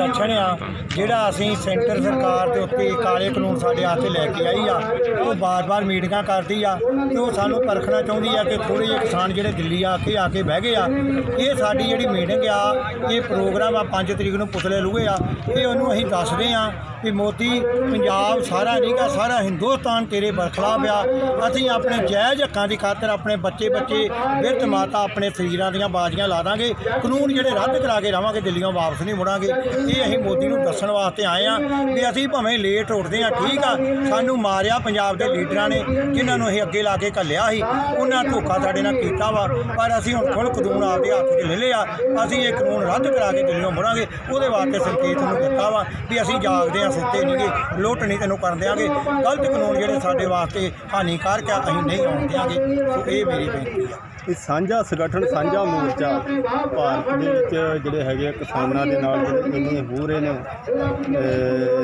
ਪ੍ਰਦਰਸ਼ਨ ਆ, ਜਿਹੜਾ ਅਸੀਂ ਸੈਂਟਰ ਸਰਕਾਰ ਦੇ ਉੱਤੇ ਕਾਲੇ ਕਾਨੂੰਨ ਸਾਡੇ ਹੱਥ ਲੈ ਕੇ ਆਈ ਆ, ਉਹ ਬਾਰ-ਬਾਰ ਮੀਟਿੰਗਾਂ ਕਰਦੀ ਆ ਤੇ ਉਹ ਸਾਨੂੰ ਪਰਖਣਾ ਚਾਹੁੰਦੀ ਆ ਕਿ ਥੋੜੇ ਜਿਹੇ ਕਿਸਾਨ ਜਿਹੜੇ ਦਿੱਲੀ ਆ ਕੇ ਆ ਕੇ ਬਹਿ ਗਏ ਆ, ਇਹ ਸਾਡੀ ਜਿਹੜੀ ਮੀਟਿੰਗ ਆ, ਇਹ ਪ੍ਰੋਗਰਾਮ ਆ 5 ਤਰੀਕ ਨੂੰ ਪੁਤਲੇ ਲੂਏ ਆ, ਇਹ ਉਹਨੂੰ ਅਸੀਂ ਦੱਸਦੇ ਆ ਵੀ ਮੋਦੀ, ਪੰਜਾਬ ਸਾਰਾ ਨਹੀਂਗਾ ਸਾਰਾ ਹਿੰਦੁਸਤਾਨ ਤੇਰੇ ਬਰਖਲਾਫ ਆ। ਅਸੀਂ ਆਪਣੇ ਜਾਇਜ਼ ਹੱਕਾਂ ਦੀ ਖਾਤਰ ਆਪਣੇ ਬੱਚੇ ਬੱਚੇ, ਬਿਰਧ ਮਾਤਾ ਆਪਣੇ ਸਰੀਰਾਂ ਦੀਆਂ ਬਾਜ਼ੀਆਂ ਲਾ ਦਾਂਗੇ। ਕਾਨੂੰਨ ਜਿਹੜੇ ਰੱਦ ਕਰਾ ਕੇ ਰਵਾਂਗੇ ਦਿੱਲੀੋਂ ਵਾਪਸ ਨਹੀਂ ਮੁੜਾਂਗੇ। ਇਹ ਅਸੀਂ ਮੋਦੀ ਨੂੰ ਦੱਸਣ ਵਾਸਤੇ ਆਏ ਆ ਵੀ ਅਸੀਂ ਭਾਵੇਂ ਲੇਟ ਉੱਠਦੇ ਆ, ਠੀਕ ਆ, ਸਾਨੂੰ ਮਾਰਿਆ ਪੰਜਾਬ ਦੇ ਲੀਡਰਾਂ ਨੇ, ਜਿਨ੍ਹਾਂ ਨੂੰ ਅਸੀਂ ਅੱਗੇ ਲਾ ਕੇ ਘੱਲਿਆ ਸੀ। ਉਹਨਾਂ ਧੋਖਾ ਸਾਡੇ ਨਾਲ ਕੀਤਾ ਵਾ, ਪਰ ਅਸੀਂ ਹੁਣ ਖੁਦ ਕਾਨੂੰਨ ਆਪਦੇ ਹੱਥ 'ਚ ਲੈ ਲਿਆ। ਅਸੀਂ ਇਹ ਕਾਨੂੰਨ ਰੱਦ ਕਰਾ ਕੇ ਦਿੱਲੀੋਂ ਮੁੜਾਂਗੇ। ਉਹਦੇ ਵਾਸਤੇ ਸੰਕੇਤ ਨੂੰ ਦਿੱਤਾ ਵਾ ਵੀ ਅਸੀਂ ਜਾਗਦੇ ਆ। ਸੁੱਤੇ ਨਹੀਂਗੇ ਲੁੱਟ ਨਹੀਂ ਤੈਨੂੰ ਕਰਨ ਦਿਆਂਗੇ। ਗਲਤ ਕਾਨੂੰਨ ਜਿਹੜੇ ਸਾਡੇ ਵਾਸਤੇ ਹਾਨੀਕਾਰਕ ਆ, ਅਸੀਂ ਨਹੀਂ ਆਉਣ ਦਿਆਂਗੇ। ਸੋ ਇਹ ਮੇਰੀ ਬੇਨਤੀ ਆ। ਇਹ ਸਾਂਝਾ ਸੰਗਠਨ, ਸਾਂਝਾ ਮੋਰਚਾ ਭਾਰਤ ਦੇ ਵਿੱਚ ਜਿਹੜੇ ਹੈਗੇ ਆ ਕਿਸਾਨਾਂ ਦੇ ਨਾਲ ਜਿਹੜੇ ਹੋ ਰਹੇ ਨੇ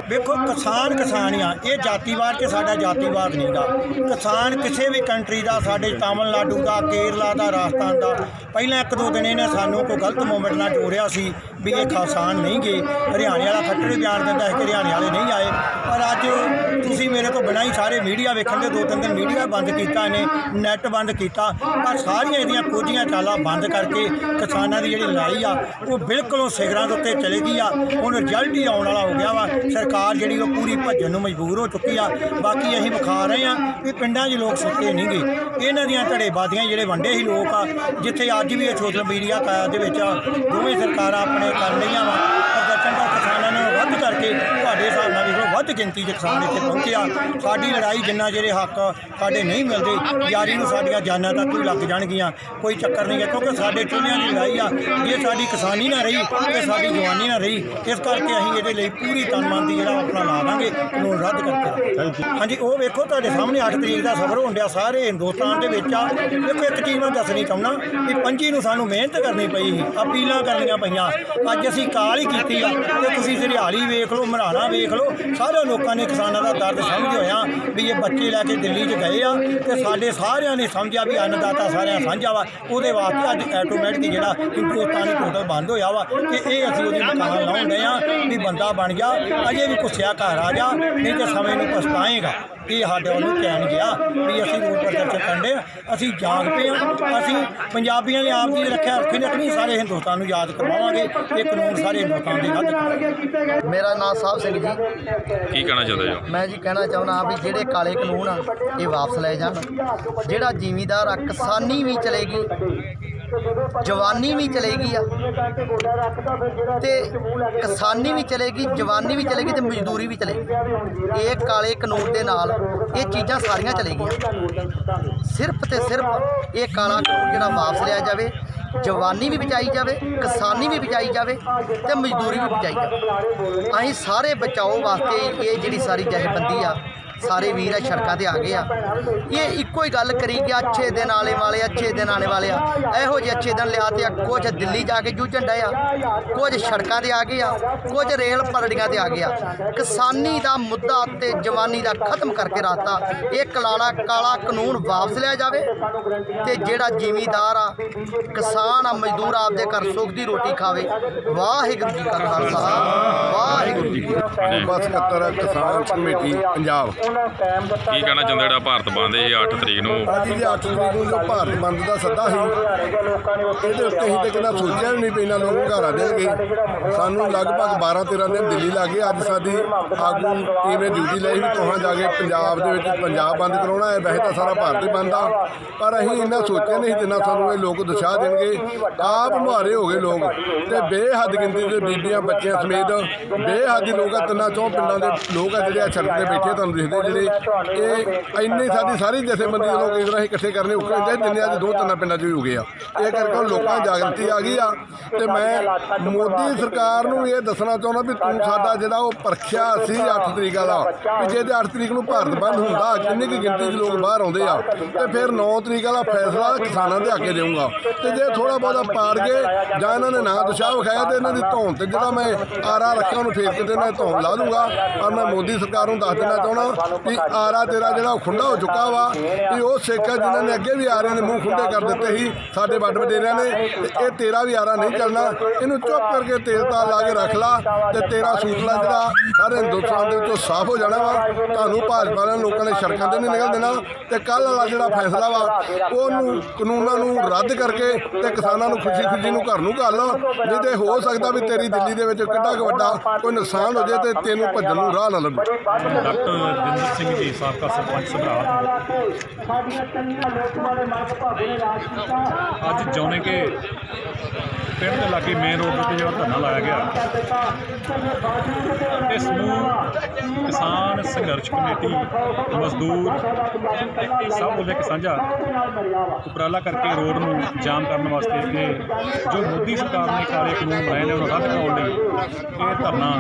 ਵੇਖੋ, ਕਿਸਾਨ ਕਿਸਾਨ ਆ ਇਹ ਜਾਤੀਵਾਦ ਤੇ ਸਾਡਾ ਜਾਤੀਵਾਦ ਨਹੀਂਗਾ ਕਿਸਾਨ ਕਿਸੇ ਵੀ ਕੰਟਰੀ ਦਾ, ਸਾਡੇ ਤਾਮਿਲਨਾਡੂ ਦਾ, ਕੇਰਲਾ ਦਾ, ਰਾਜਸਥਾਨ ਦਾ, ਪਹਿਲਾਂ ਇੱਕ ਦੋ ਦਿਨ ਇਹਨੇ ਸਾਨੂੰ ਕੋਈ ਗਲਤ ਮੂਵਮੈਂਟ ਨਾਲ ਜੋੜਿਆ ਸੀ ਵੀ ਇਹ ਕਿਸਾਨ ਨਹੀਂ ਗਏ। ਹਰਿਆਣੇ ਵਾਲਾ ਖੱਟੜ ਬਿਆਨ ਦਿੰਦਾ ਹੈ ਕਿ ਹਰਿਆਣੇ ਵਾਲੇ ਨਹੀਂ ਆਏ। ਪਰ ਅੱਜ ਤੁਸੀਂ ਮੇਰੇ ਤੋਂ ਬਿਨਾਂ ਹੀ ਸਾਰੇ ਮੀਡੀਆ ਵੇਖਣ ਦੇ ਦੋ ਤਿੰਨ ਦਿਨ ਮੀਡੀਆ ਬੰਦ ਕੀਤਾ ਇਹਨੇ ਨੈੱਟ ਬੰਦ ਕੀਤਾ। ਪਰ ਸਾਰੇ ਸਾਰੀਆਂ ਇਹਦੀਆਂ ਕੋਝੀਆਂ ਚਾਲਾਂ ਬੰਦ ਕਰਕੇ ਕਿਸਾਨਾਂ ਦੀ ਜਿਹੜੀ ਲੜਾਈ ਆ, ਉਹ ਬਿਲਕੁਲ ਸਿਗਰਾਂ ਦੇ ਉੱਤੇ ਚਲੇ ਗਈ ਆ। ਹੁਣ ਰਿਜ਼ਲਟ ਹੀ ਆਉਣ ਵਾਲਾ ਹੋ ਗਿਆ ਵਾ। ਸਰਕਾਰ ਜਿਹੜੀ ਉਹ ਪੂਰੀ ਭੱਜਣ ਨੂੰ ਮਜਬੂਰ ਹੋ ਚੁੱਕੀ ਆ। ਬਾਕੀ ਅਸੀਂ ਵਿਖਾ ਰਹੇ ਆ ਵੀ ਪਿੰਡਾਂ 'ਚ ਲੋਕ ਸੁੱਤੇ ਨਹੀਂਗੇ ਇਹਨਾਂ ਦੀਆਂ ਧੜੇਬਾਦੀਆਂ ਜਿਹੜੇ ਵੰਡੇ ਸੀ ਲੋਕ ਆ, ਜਿੱਥੇ ਅੱਜ ਵੀ ਇਹ ਸੋਸ਼ਲ ਮੀਡੀਆ ਕਾ ਦੇ ਵਿੱਚ ਦੋਵੇਂ ਸਰਕਾਰਾਂ ਆਪਣੇ ਕਰ ਰਹੀਆਂ ਵਾ। ਪ੍ਰਦਰਸ਼ਨ ਦਾ ਕਿਸਾਨਾਂ ਨੂੰ ਵੱਧ ਕਰਕੇ ਤੁਹਾਡੇ ਹਿਸਾਬ ਨਾਲ ਵੇਖੋ ਵੱਧ ਗਿਣਤੀ 'ਚ ਕਿਸਾਨ ਇੱਥੇ ਪਹੁੰਚਿਆ ਸਾਡੀ ਲੜਾਈ ਜਿੰਨਾ ਜਿਹੜੇ ਹੱਕ ਸਾਡੇ ਨਹੀਂ ਮਿਲਦੇ ਯਾਰੀ ਨੂੰ ਸਾਡੀਆਂ ਜਾਨਾਂ ਤੱਕ ਵੀ ਲੱਗ ਜਾਣਗੀਆਂ? ਕੋਈ ਚੱਕਰ ਨਹੀਂ ਹੈ ਕਿਉਂਕਿ ਸਾਡੇ ਚੁੱਲ੍ਹਿਆਂ ਦੀ ਲੜਾਈ ਆ। ਜੇ ਸਾਡੀ ਕਿਸਾਨੀ ਨਾ ਰਹੀ ਤੇ ਸਾਡੀ ਜਵਾਨੀ ਨਾ ਰਹੀ ਇਸ ਕਰਕੇ ਅਸੀਂ ਇਹਦੇ ਲਈ ਪੂਰੀ ਤਨਮਨ ਦੀ ਜਿਹੜਾ ਆਪਣਾ ਲਾ ਦਾਂਗੇ ਕਾਨੂੰਨ ਰੱਦ ਕਰਕੇ ਹਾਂਜੀ। ਉਹ ਵੇਖੋ ਤੁਹਾਡੇ ਸਾਹਮਣੇ 8 ਤਰੀਕ ਦਾ ਸਫ਼ਰ ਹੋਣ ਡਿਆ ਸਾਰੇ ਹਿੰਦੁਸਤਾਨ ਦੇ ਵਿੱਚ ਆ। ਵੇਖੋ ਇੱਕ ਚੀਜ਼ ਮੈਂ ਦੱਸਣੀ ਚਾਹੁੰਦਾ ਵੀ ਪੰਜੀ ਨੂੰ ਸਾਨੂੰ ਮਿਹਨਤ ਕਰਨੀ ਪਈ ਸੀ ਅਪੀਲਾਂ ਕਰਨੀਆਂ ਪਈਆਂ। ਅੱਜ ਅਸੀਂ ਕਾਲ ਹੀ ਕੀਤੀ ਆ ਤੇ ਤੁਸੀਂ ਹਰਿਆਲੀ ਵੇਖ ਲਓ ਮਰਾਣਾ ਵੇਖ ਲਓ ਸਾਰੇ ਲੋਕਾਂ ਨੇ ਕਿਸਾਨਾਂ ਦਾ ਦਰਦ ਸਮਝ ਹੋਇਆ ਵੀ ਇਹ ਬੱਚੇ ਲੈ ਕੇ ਦਿੱਲੀ 'ਚ ਗਏ ਆ ਤੇ ਸਾਡੇ ਸਾਰਿਆਂ ਨੇ ਸਮਝਿਆ ਵੀ ਅੰਨਦਾਤਾ ਸਾਰਿਆਂ ਸਾਂਝਾ ਵਾ। ਉਹਦੇ ਵਾਸਤੇ ਅੱਜ ਆਟੋਮੈਟਿਕ ਜਿਹੜਾ ਹਿੰਦੁਸਤਾਨੀ ਟੋਟਲ ਬੰਦ ਹੋਇਆ ਵਾ ਕਿ ਇਹ ਅਸੀਂ ਉਹਦੀ ਮਕਾਨ ਲਾਉਣ ਡਏ ਆ ਵੀ ਬੰਦਾ ਬਣ ਜਾ ਅਜੇ ਵੀ ਕੁੱਸਿਆ ਘਰ ਆ ਜਾ, ਨਹੀਂ ਤੇ ਸਮੇਂ ਨੂੰ ਪਛਤਾਏਗਾ। ਇਹ ਸਾਡੇ ਵੱਲੋਂ ਕਹਿਣ ਗਿਆ ਵੀ ਅਸੀਂ ਰੋਡ ਪ੍ਰਦਰਸ਼ਨ ਕਰਦੇ ਆ, ਅਸੀਂ ਜਾਗ ਪਏ ਹਾਂ ਅਸੀਂ ਪੰਜਾਬੀਆਂ ਨੇ ਆਪ ਜੀ ਰੱਖਿਆ ਰੱਖੀ ਰੱਖਣੀ ਸਾਰੇ ਹਿੰਦੁਸਤਾਨ ਨੂੰ ਯਾਦ ਕਰਵਾਵਾਂਗੇ, ਇਹ ਕਾਨੂੰਨ ਸਾਰੇ ਹਿੰਦੁਸਤਾਨ ਦੇ ਰੱਦ ਕਰਾਂਗੇ ਮੇਰਾ ਨਾਮ ਸਾਹਿਬ ਸਿੰਘ ਜੀ। ਕੀ ਕਹਿਣਾ ਚਾਹੁੰਦੇ ਹੋ? ਮੈਂ ਜੀ ਕਹਿਣਾ ਚਾਹੁੰਦਾ ਵੀ ਜਿਹੜੇ ਕਾਲੇ ਕਾਨੂੰਨ ਆ, ਇਹ ਵਾਪਸ ਲਏ ਜਾਣ। ਜਿਹੜਾ ਜ਼ਿਮੀਦਾਰ ਆ ਕਿਸਾਨੀ ਵੀ ਚਲੇਗੀ, ਜਵਾਨੀ ਵੀ ਚਲੇਗੀ ਆ, ਤੇ ਕਿਸਾਨੀ ਵੀ ਚਲੇਗੀ, ਜਵਾਨੀ ਵੀ ਚਲੇਗੀ ਤੇ ਮਜ਼ਦੂਰੀ ਵੀ ਚਲੇਗੀ। ਇਹ ਕਾਲੇ ਕਾਨੂੰਨ ਦੇ ਨਾਲ ਇਹ ਚੀਜ਼ਾਂ ਸਾਰੀਆਂ ਚਲੇਗੀਆਂ। ਸਿਰਫ ਤੇ ਸਿਰਫ ਇਹ ਕਾਲਾ ਕਾਨੂੰਨ ਜਿਹੜਾ ਵਾਪਸ ਲਿਆ ਜਾਵੇ ਜਵਾਨੀ ਵੀ ਬਚਾਈ ਜਾਵੇ, ਕਿਸਾਨੀ ਵੀ ਬਚਾਈ ਜਾਵੇ ਤੇ ਮਜ਼ਦੂਰੀ ਵੀ ਬਚਾਈ ਜਾਵੇ। ਅਸੀਂ ਸਾਰੇ ਬਚਾਓ ਵਾਸਤੇ ਇਹ ਜਿਹੜੀ ਸਾਰੀ ਜਥੇਬੰਦੀ ਆ ਸਾਰੇ ਵੀਰ ਆ ਸੜਕਾਂ ਤੇ ਆ ਗਏ ਆ। ਇਹ ਇੱਕੋ ਹੀ ਗੱਲ ਕਰੀ ਗਿਆ ਅੱਛੇ ਦਿਨ ਆਲੇ ਵਾਲੇ ਅੱਛੇ ਦਿਨ ਆਣੇ ਵਾਲੇ ਆ। ਇਹੋ ਜਿਹੇ ਅੱਛੇ ਦਿਨ ਲਿਆ ਤੇ ਆ, ਕੁਝ ਦਿੱਲੀ ਜਾ ਕੇ ਜੂਝਣ ਡਏ ਆ, ਕੁਝ ਸੜਕਾਂ ਤੇ ਆ ਗਏ ਆ, ਕੁਝ ਰੇਲ ਪਰੜੀਆਂ ਤੇ ਆ ਗਏ ਆ। ਕਿਸਾਨੀ ਦਾ ਮੁੱਦਾ ਤੇ ਜਵਾਨੀ ਦਾ ਖਤਮ ਕਰਕੇ ਰਾਤਾ ਇਹ ਕਲਾਲਾ ਕਾਲਾ ਕਾਨੂੰਨ ਵਾਪਸ ਲਿਆ ਜਾਵੇ ਤੇ ਜਿਹੜਾ ਜ਼ਿਮੀਦਾਰ ਆ, ਕਿਸਾਨ ਆ, ਮਜ਼ਦੂਰ ਆਪਦੇ ਘਰ ਸੁੱਖ ਦੀ ਰੋਟੀ ਖਾਵੇ। ਵਾਹਿਗੁਰੂ ਜੀ ਕਾ ਖਾਲਸਾ, ਵਾਹਿਗੁਰੂ ਜੀ ਕੀ ਫਤਿਹ। ਬਸ 71 ਕਿਸਾਨ ਕਮੇਟੀ ਪੰਜਾਬ। ਕੀ ਕਹਿਣਾ ਚਾਹੁੰਦੇ ਜਿਹੜਾ ਭਾਰਤ ਬੰਦ ਇਹ 8 ਤਰੀਕ ਨੂੰ? ਅੱਜ ਦੀ 8 ਤਰੀਕ ਨੂੰ ਜੋ ਭਾਰਤ ਬੰਦ ਦਾ ਸੱਦਾ ਸੀ ਇਹਦੇ ਉੱਤੇ ਅਸੀਂ ਤੇ ਕਿਹਦਾ ਸੋਚਿਆ ਵੀ ਨਹੀਂ ਇਹਨਾਂ ਲੋਕ ਘਰਾਂ ਦੇਣਗੇ ਸਾਨੂੰ ਲਗਭਗ 12 13 ਦਿਨ ਦਿੱਲੀ ਲੱਗੇ ਅੱਜ ਸਾਡੀ ਆਗੂ ਟੀਮ ਨੇ ਡਿਊਟੀ ਲਈ ਵੀ ਤੁਹਾਂ ਜਾ ਕੇ ਪੰਜਾਬ ਦੇ ਵਿੱਚ ਪੰਜਾਬ ਬੰਦ ਕਰਾਉਣਾ ਹੈ। ਵੈਸੇ ਤਾਂ ਸਾਰਾ ਭਾਰਤ ਹੀ ਬੰਦ ਆ। ਪਰ ਅਸੀਂ ਇਹਨਾਂ ਸੋਚਿਆ ਨਹੀਂ ਜਿੰਨਾ ਸਾਨੂੰ ਇਹ ਲੋਕ ਦੁਸ਼ਾਹ ਦੇਣਗੇ। ਆਪ ਮੁਹਾਰੇ ਹੋ ਗਏ ਲੋਕ ਤੇ ਬੇਹੱਦ ਗਿਣਤੀ ਦੇ ਬੀਬੀਆਂ ਬੱਚਿਆਂ ਸਮੇਤ ਬੇਹੱਦ ਹੀ ਲੋਕ ਆ। ਤਿੰਨਾਂ ਚੋਂ ਪਿੰਡਾਂ ਦੇ ਲੋਕ ਆ ਜਿਹੜੇ ਆ ਸੜਕ ਤੇ ਬੈਠੇ ਤੁਹਾਨੂੰ ਦਿਖਦੇ ਜਿਹੜੇ ਇਹ ਇੰਨੀ ਸਾਡੀ ਸਾਰੀ ਜਥੇਬੰਦੀ ਦੇ ਲੋਕ ਇਸ ਤਰ੍ਹਾਂ ਇਕੱਠੇ ਕਰਨੇ ਔਖੇ ਹੁੰਦੇ ਜਿੰਨੇ ਅੱਜ ਦੋ ਤਿੰਨ ਪਿੰਡਾਂ 'ਚ ਵੀ ਹੋ ਗਏ ਆ। ਇਹ ਕਰਕੇ ਲੋਕਾਂ ਜਾਗਰਤੀ ਆ ਗਈ ਆ ਤੇ ਮੈਂ ਮੋਦੀ ਸਰਕਾਰ ਨੂੰ ਇਹ ਦੱਸਣਾ ਚਾਹੁੰਦਾ ਵੀ ਤੂੰ ਸਾਡਾ ਜਿਹੜਾ ਉਹ ਪਰਖਿਆ ਸੀ 8 ਤਰੀਕ ਵਾਲਾ ਵੀ ਜੇ ਤੇ 8 ਤਰੀਕ ਨੂੰ ਭਾਰਤ ਬੰਦ ਹੁੰਦਾ ਕਿੰਨੀ ਕੁ ਗਿਣਤੀ 'ਚ ਲੋਕ ਬਾਹਰ ਆਉਂਦੇ ਆ ਤੇ ਫਿਰ 9 ਤਰੀਕ ਵਾਲਾ ਫੈਸਲਾ ਕਿਸਾਨਾਂ ਦੇ ਹੱਕੇ ਦੇਊਂਗਾ। ਤੇ ਜੇ ਥੋੜਾ ਬਹੁਤਾ ਪਾੜ ਗਏ ਜਾਂ ਇਹਨਾਂ ਨੇ ਨਾ ਦੁਸ਼ਾਹ ਵਿਖਾਇਆ ਤੇ ਇਹਨਾਂ ਦੀ ਧੌਣ ਤੇ ਜਿਹੜਾ ਮੈਂ ਆਰਾ ਰੱਖਿਆ ਉਹਨੂੰ ਫੇਰ ਕੇ ਤੇ ਇਹਨਾਂ ਦੀ ਧੌਣ ਲਾ ਦੂੰਗਾ ਪਰ ਮੈਂ ਮੋਦੀ ਸਰਕਾਰ ਨੂੰ ਦੱਸ ਦੇਣਾ ਚਾਹੁੰਦਾ ਵੀ ਆਰਾ ਤੇਰਾ ਜਿਹੜਾ ਉਹ ਖੁੰਡਾ ਹੋ ਚੁੱਕਾ ਵਾ ਵੀ ਉਹ ਸਿੱਖ ਆ ਜਿਨ੍ਹਾਂ ਨੇ ਅੱਗੇ ਵੀ ਆਰਿਆਂ ਦੇ ਮੂੰਹ ਖੁੰਡੇ ਕਰ ਦਿੱਤੇ ਸੀ ਸਾਡੇ ਵੱਡ ਵਡੇਰਿਆਂ ਨੇ ਤੇ ਇਹ ਤੇਰਾ ਵੀ ਆਰਾ ਨਹੀਂ ਚੱਲਣਾ ਇਹਨੂੰ ਚੁੱਪ ਕਰਕੇ ਤੇਲ ਤਾਲ ਲਾ ਕੇ ਰੱਖ ਲਾ ਤੇ ਤੇਰਾ ਸੂਤਲਾ ਜਿਹੜਾ ਸਾਰੇ ਹਿੰਦੁਸਤਾਨ ਦੇ ਵਿੱਚੋਂ ਸਾਫ਼ ਹੋ ਜਾਣਾ ਵਾ। ਤੁਹਾਨੂੰ ਭਾਜਪਾ ਵਾਲਿਆਂ ਲੋਕਾਂ ਨੇ ਸੜਕਾਂ ਤੇ ਨਹੀਂ ਨਿਕਲ ਦੇਣਾ ਤੇ ਕੱਲ ਵਾਲਾ ਜਿਹੜਾ ਫੈਸਲਾ ਵਾ ਉਹਨੂੰ ਕਾਨੂੰਨਾਂ ਨੂੰ ਰੱਦ ਕਰਕੇ ਤੇ ਕਿਸਾਨਾਂ ਨੂੰ ਖੁਸ਼ੀ ਖੁਸ਼ੀ ਨੂੰ ਘਰ ਨੂੰ ਘੱਲ ਨਹੀਂ ਤੇ ਹੋ ਸਕਦਾ ਵੀ ਤੇਰੀ ਦਿੱਲੀ ਦੇ ਵਿੱਚ ਕਿੱਡਾ ਕੁ ਵੱਡਾ ਕੋਈ ਨੁਕਸਾਨ ਹੋ ਜਾਏ ਤੇ ਤੈਨੂੰ ਭੱਜਣ ਨੂੰ ਰਾਹ ਨਾ ਲੱਭੇ। ਡਾਕਟਰ ਸਿੰਘ ਜੀ, ਸਾਬਕਾ ਸਰਪੰਚ ਸਭਰਾ। ਅੱਜ ਜੌਨੇ ਕੇ ਪਿੰਡ ਦੇ ਲਾਗੇ ਮੇਨ ਰੋਡ ਤੇ ਜਿਹੜਾ ਧਰਨਾ ਲਾਇਆ ਗਿਆ। ਇਸ ਨੂੰ ਕਿਸਾਨ ਸੰਘਰਸ਼ ਕਮੇਟੀ, ਮਜ਼ਦੂਰ ਸਭ ਵੱਲੋਂ ਇੱਕ ਸਾਂਝਾ ਉਪਰਾਲਾ ਕਰਕੇ ਰੋਡ ਨੂੰ ਜਾਮ ਕਰਨ ਵਾਸਤੇ ਕਿ ਜੋ ਮੋਦੀ ਸਰਕਾਰ ਨੇ ਕਾਲੇ ਕਾਨੂੰਨ ਬਣਾਏ ਨੇ, ਉਹਨੂੰ ਰੱਦ ਕਰਾਉਣ ਲਈ ਇਹ ਧਰਨਾ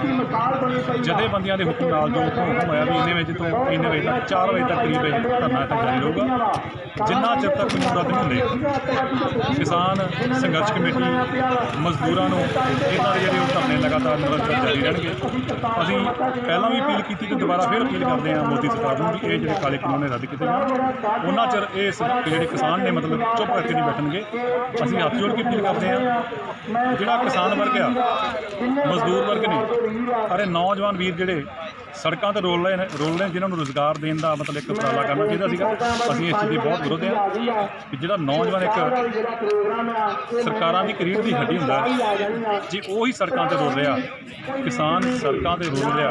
ਜਥੇਬੰਦੀਆਂ ਦੇ ਹੁਕਮ ਨਾਲ ਜੋ ਹੁਕਮ ਹੋਇਆ ਵੀ ਇਹਨੇ ਵਿੱਚ ਤੋਂ ਇੰਨੇ ਵਜੇ ਤੱਕ 4 ਵਜੇ ਤੱਕ ਕਰੀਬ ਇਹ ਧਰਨਾ ਇੱਥੇ ਜਾਰੀ ਰਹੂਗਾ। ਜਿੰਨਾ ਚਿਰ ਤੱਕ ਕਾਨੂੰਨ ਰੱਦ ਨਹੀਂ ਹੁੰਦੇ ਕਿਸਾਨ ਸੰਘਰਸ਼ ਕਮੇਟੀ ਮਜ਼ਦੂਰਾਂ ਨੂੰ ਇਹਨਾਂ ਦੇ ਜਿਹੜੇ ਉਹ ਧਰਨੇ ਲਗਾਤਾਰ ਨਿਰੰਤਰ ਜਾਰੀ ਰਹਿਣਗੇ। ਅਸੀਂ ਪਹਿਲਾਂ ਵੀ ਅਪੀਲ ਕੀਤੀ ਤੇ ਦੁਬਾਰਾ ਫਿਰ ਅਪੀਲ ਕਰਦੇ ਹਾਂ ਮੋਦੀ ਸਰਕਾਰ ਨੂੰ ਕਿ ਇਹ ਜਿਹੜੇ ਕਾਲੇ ਕਾਨੂੰਨ ਨੇ ਰੱਦ ਕੀਤੇ ਜਾਣ। ਉਹਨਾਂ ਚਿਰ ਇਹ ਸ- ਜਿਹੜੇ ਕਿਸਾਨ ਨੇ ਮਤਲਬ ਚੁੱਪ ਕਰਕੇ ਨਹੀਂ ਬੈਠਣਗੇ, ਅਸੀਂ ਹੱਥ ਜੋੜ ਕੇ ਅਪੀਲ ਕਰਦੇ ਹਾਂ। ਜਿਹੜਾ ਕਿਸਾਨ ਵਰਗ ਆ, ਮਜ਼ਦੂਰ ਵਰਗ ਨੇ ਅਰੇ ਨੌਜਵਾਨ ਵੀਰ ਜਿਹੜੇ ਸੜਕਾਂ ਤੇ ਰੋਲ ਰਹੇ ਨੇ ਰੋਲ ਰਹੇ ਜਿਨ੍ਹਾਂ ਨੂੰ ਰੋਜ਼ਗਾਰ ਦੇਣ ਦਾ ਮਤਲਬ ਇੱਕ ਉਪਰਾਲਾ ਕਰਨਾ ਚਾਹੀਦਾ ਸੀਗਾ ਅਸੀਂ ਇਸ ਚੀਜ਼ ਦੀ ਬਹੁਤ ਵਿਰੋਧ ਹਾਂ ਕਿ ਜਿਹੜਾ ਨੌਜਵਾਨ ਇੱਕ ਸਰਕਾਰਾਂ ਦੀ ਕਰੀਬ ਦੀ ਹੱਡੀ ਹੁੰਦਾ ਹੈ, ਜੇ ਉਹੀ ਸੜਕਾਂ ਤੇ ਰੋਲ ਰਿਹਾ ਕਿਸਾਨ ਸੜਕਾਂ ਤੇ ਰੋਲ ਰਿਹਾ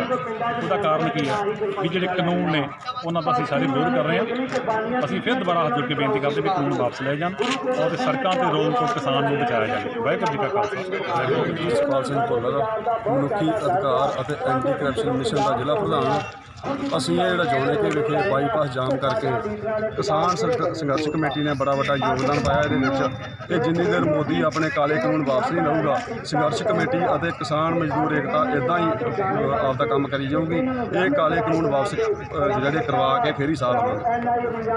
ਉਹਦਾ ਕਾਰਨ ਕੀ ਹੈ ਵੀ ਜਿਹੜੇ ਕਾਨੂੰਨ ਨੇ ਉਹਨਾਂ ਦਾ ਅਸੀਂ ਸਾਰੇ ਵਿਰੋਧ ਕਰ ਰਹੇ ਹਾਂ। ਅਸੀਂ ਫਿਰ ਦੁਬਾਰਾ ਹੱਥ ਜੋੜ ਕੇ ਬੇਨਤੀ ਕਰਦੇ ਵੀ ਕਾਨੂੰਨ ਵਾਪਸ ਲਏ ਜਾਣ ਔਰ ਸੜਕਾਂ ਤੇ ਰੋਲ ਤੋਂ ਕਿਸਾਨ ਨੂੰ ਬਚਾਇਆ ਜਾਵੇ। ਵਾਹਿਗੁਰੂ ਜੀ ਕਾ ਖਾਲਸਾ। ਵਾਹਿਗੁਰੂ ਜੀ ਸਿੰਘ ਭੁੱਲਰ ਮਨੁੱਖੀ ਅਧਿਕਾਰ ਅਤੇ ਐਂਟੀ ਕਰਪਸ਼ਨ ਮਿਸ਼ਨ ਦਾ ਜ਼ਿਲ੍ਹਾ ਪ੍ਰਧਾਨ ਅਸੀਂ ਇਹ ਜਿਹੜਾ ਜੋੜੇ ਕੇ ਵਿਖੇ ਬਾਈਪਾਸ ਜਾਮ ਕਰਕੇ ਕਿਸਾਨ ਸੰਘ- ਸੰਘਰਸ਼ ਕਮੇਟੀ ਨੇ ਬੜਾ ਵੱਡਾ ਯੋਗਦਾਨ ਪਾਇਆ ਇਹਦੇ ਵਿੱਚ ਇਹ ਜਿੰਨੀ ਦੇਰ ਮੋਦੀ ਆਪਣੇ ਕਾਲੇ ਕਾਨੂੰਨ ਵਾਪਸ ਨਹੀਂ ਲਊਗਾ, ਸੰਘਰਸ਼ ਕਮੇਟੀ ਅਤੇ ਕਿਸਾਨ ਮਜ਼ਦੂਰ ਏਕਤਾ ਇਦਾਂ ਹੀ ਆਪਦਾ ਕੰਮ ਕਰੀ ਜਾਊਗੀ। ਇਹ ਕਾਲੇ ਕਾਨੂੰਨ ਵਾਪਸ ਜਿਹੜੇ ਕਰਵਾ ਕੇ ਫੇਰ ਹੀ ਸਾਥ ਦੇਣਗੇ